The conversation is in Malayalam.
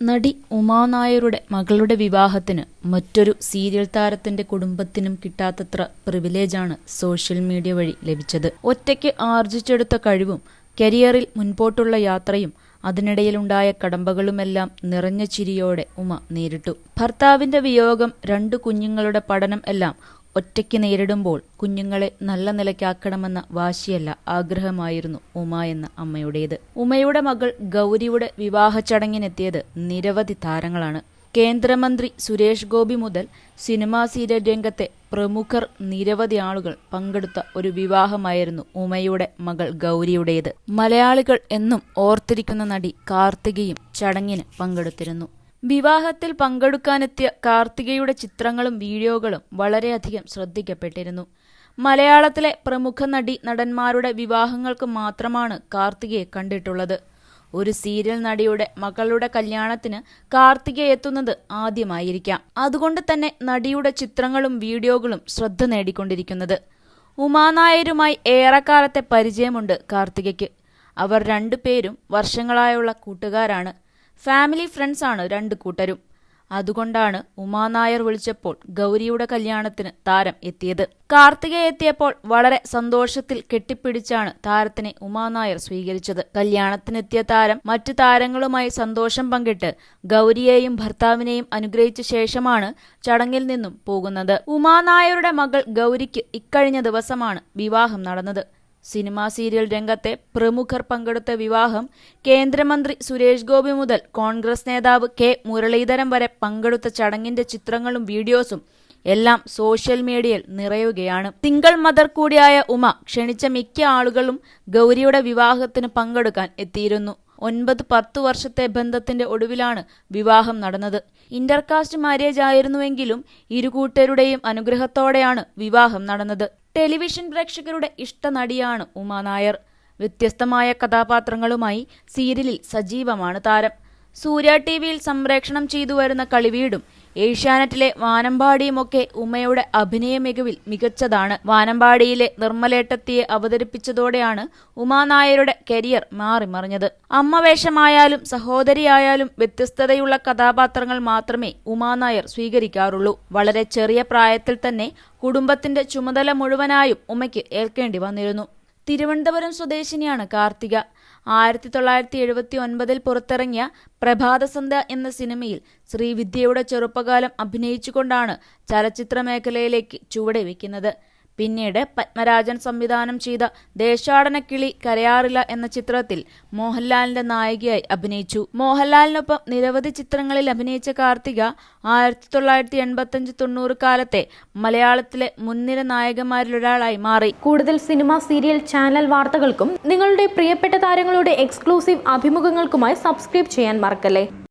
നടി ഉമാ നായരുടെ മകളുടെ വിവാഹത്തിന് മറ്റൊരു സീരിയൽ താരത്തിന്റെ കുടുംബത്തിനും കിട്ടാത്തത്ര പ്രിവിലേജാണ് സോഷ്യൽ മീഡിയ വഴി ലഭിച്ചത്. ഒറ്റയ്ക്ക് ആർജിച്ചെടുത്ത കഴിവും കരിയറിൽ മുൻപോട്ടുള്ള യാത്രയും അതിനിടയിലുണ്ടായ കടമ്പകളുമെല്ലാം നിറഞ്ഞ ചിരിയോടെ ഉമ നേരിട്ടു. ഭർത്താവിന്റെ വിയോഗം രണ്ടു കുഞ്ഞുങ്ങളുടെ പഠനം എല്ലാം ഒറ്റയ്ക്ക് നേരിടുമ്പോൾ കുഞ്ഞുങ്ങളെ നല്ല നിലയ്ക്കാക്കണമെന്ന വാശിയല്ല ആഗ്രഹമായിരുന്നു ഉമ എന്ന അമ്മയുടേത്. ഉമയുടെ മകൾ ഗൗരിയുടെ വിവാഹ ചടങ്ങിനെത്തിയത് നിരവധി താരങ്ങളാണ്. കേന്ദ്രമന്ത്രി സുരേഷ് ഗോപി മുതൽ സിനിമാ സീരിയൽ രംഗത്തെ പ്രമുഖർ നിരവധി ആളുകൾ പങ്കെടുത്ത ഒരു വിവാഹമായിരുന്നു ഉമയുടെ മകൾ ഗൗരിയുടേത്. മലയാളികൾ എന്നും ഓർത്തിരിക്കുന്ന നടി കാർത്തികയും ചടങ്ങിന് പങ്കെടുത്തിരുന്നു. വിവാഹത്തിൽ പങ്കെടുക്കാനെത്തിയ കാർത്തികയുടെ ചിത്രങ്ങളും വീഡിയോകളും വളരെയധികം ശ്രദ്ധിക്കപ്പെട്ടിരുന്നു. മലയാളത്തിലെ പ്രമുഖ നടി നടന്മാരുടെ വിവാഹങ്ങൾക്ക് മാത്രമാണ് കാർത്തികയെ കണ്ടിട്ടുള്ളത്. ഒരു സീരിയൽ നടിയുടെ മകളുടെ കല്യാണത്തിന് കാർത്തിക എത്തുന്നത് ആദ്യമായിരിക്കാം. അതുകൊണ്ട് തന്നെ നടിയുടെ ചിത്രങ്ങളും വീഡിയോകളും ശ്രദ്ധ നേടിക്കൊണ്ടിരിക്കുന്നത്. ഉമാനായരുമായി ഏറെക്കാലത്തെ പരിചയമുണ്ട് കാർത്തികയ്ക്ക്. അവർ രണ്ടുപേരും വർഷങ്ങളായുള്ള കൂട്ടുകാരാണ്. ഫാമിലി ഫ്രണ്ട്സ് ആണ് രണ്ട് കൂട്ടരും. അതുകൊണ്ടാണ് ഉമാനായർ വിളിച്ചപ്പോൾ ഗൗരിയുടെ കല്യാണത്തിന് താരം എത്തിയത്. കാർത്തിക എത്തിയപ്പോൾ വളരെ സന്തോഷത്തിൽ കെട്ടിപ്പിടിച്ചാണ് താരത്തിനെ ഉമാനായർ സ്വീകരിച്ചത്. കല്യാണത്തിനെത്തിയ താരം മറ്റു താരങ്ങളുമായി സന്തോഷം പങ്കിട്ട് ഗൗരിയെയും ഭർത്താവിനെയും അനുഗ്രഹിച്ച ശേഷമാണ് ചടങ്ങിൽ നിന്നും പോകുന്നത്. ഉമാനായരുടെ മകൾ ഗൗരിക്ക് ഇക്കഴിഞ്ഞ ദിവസമാണ് വിവാഹം നടന്നത്. സിനിമാ സീരിയൽ രംഗത്തെ പ്രമുഖർ പങ്കെടുത്ത വിവാഹം കേന്ദ്രമന്ത്രി സുരേഷ് ഗോപി മുതൽ കോൺഗ്രസ് നേതാവ് കെ മുരളീധരൻ വരെ പങ്കെടുത്ത ചടങ്ങിന്റെ ചിത്രങ്ങളും വീഡിയോസും എല്ലാം സോഷ്യൽ മീഡിയയിൽ നിറയുകയാണ്. തിങ്കൾ മദർ കൂടിയായ ഉമ ക്ഷണിച്ച മിക്ക ആളുകളും ഗൗരിയുടെ വിവാഹത്തിന് പങ്കെടുക്കാൻ എത്തിയിരുന്നു. ഒൻപത് പത്ത് വർഷത്തെ ബന്ധത്തിന്റെ ഒടുവിലാണ് വിവാഹം നടന്നത്. ഇന്റർകാസ്റ്റ് മാര്യേജ് ആയിരുന്നുവെങ്കിലും ഇരുകൂട്ടരുടെയും അനുഗ്രഹത്തോടെയാണ് വിവാഹം നടന്നത്. ടെലിവിഷൻ പ്രേക്ഷകരുടെ ഇഷ്ടനടിയാണ് ഉമാനായർ വ്യത്യസ്തമായ കഥാപാത്രങ്ങളുമായി സീരിയലിൽ സജീവമാണ് താരം. സൂര്യ ടി വിയിൽ സംപ്രേക്ഷണം ചെയ്തു വരുന്ന കളിവീടും ഏഷ്യാനെറ്റിലെ വാനമ്പാടിയുമൊക്കെ ഉമ്മയുടെ അഭിനയ മികവിൽ മികച്ചതാണ്. വാനമ്പാടിയിലെ നിർമ്മലേട്ടത്തിയെ അവതരിപ്പിച്ചതോടെയാണ് ഉമാനായരുടെ കരിയർ മാറിമറിഞ്ഞത്. അമ്മ വേഷമായാലും സഹോദരിയായാലും വ്യത്യസ്തതയുള്ള കഥാപാത്രങ്ങൾ മാത്രമേ ഉമാനായർ സ്വീകരിക്കാറുള്ളൂ. വളരെ ചെറിയ പ്രായത്തിൽ തന്നെ കുടുംബത്തിന്റെ ചുമതല മുഴുവനായും ഉമ്മയ്ക്ക് ഏൽക്കേണ്ടി വന്നിരുന്നു. തിരുവനന്തപുരം സ്വദേശിനിയാണ് കാർത്തിക. ആയിരത്തി തൊള്ളായിരത്തി എഴുപത്തി ഒൻപതിൽ പുറത്തിറങ്ങിയ പ്രഭാതസന്ധ്യ എന്ന സിനിമയിൽ ശ്രീവിദ്യയുടെ ചെറുപ്പകാലം അഭിനയിച്ചുകൊണ്ടാണ് ചലച്ചിത്ര മേഖലയിലേക്ക് ചുവടെ വയ്ക്കുന്നത് പിന്നീട് പത്മരാജൻ സംവിധാനം ചെയ്ത ദേശാടനക്കിളി കരയാറില്ല എന്ന ചിത്രത്തിൽ മോഹൻലാലിന്റെ നായികയായി അഭിനയിച്ചു. മോഹൻലാലിനൊപ്പം നിരവധി ചിത്രങ്ങളിൽ അഭിനയിച്ച കാർത്തിക ആയിരത്തി തൊള്ളായിരത്തി എൺപത്തഞ്ച് തൊണ്ണൂറ് കാലത്തെ മലയാളത്തിലെ മുൻനിര നായകന്മാരിലൊരാളായി മാറി. കൂടുതൽ സിനിമ സീരിയൽ ചാനൽ വാർത്തകൾക്കും നിങ്ങളുടെ പ്രിയപ്പെട്ട താരങ്ങളുടെ എക്സ്ക്ലൂസീവ് അഭിമുഖങ്ങൾക്കുമായി സബ്സ്ക്രൈബ് ചെയ്യാൻ മറക്കല്ലേ?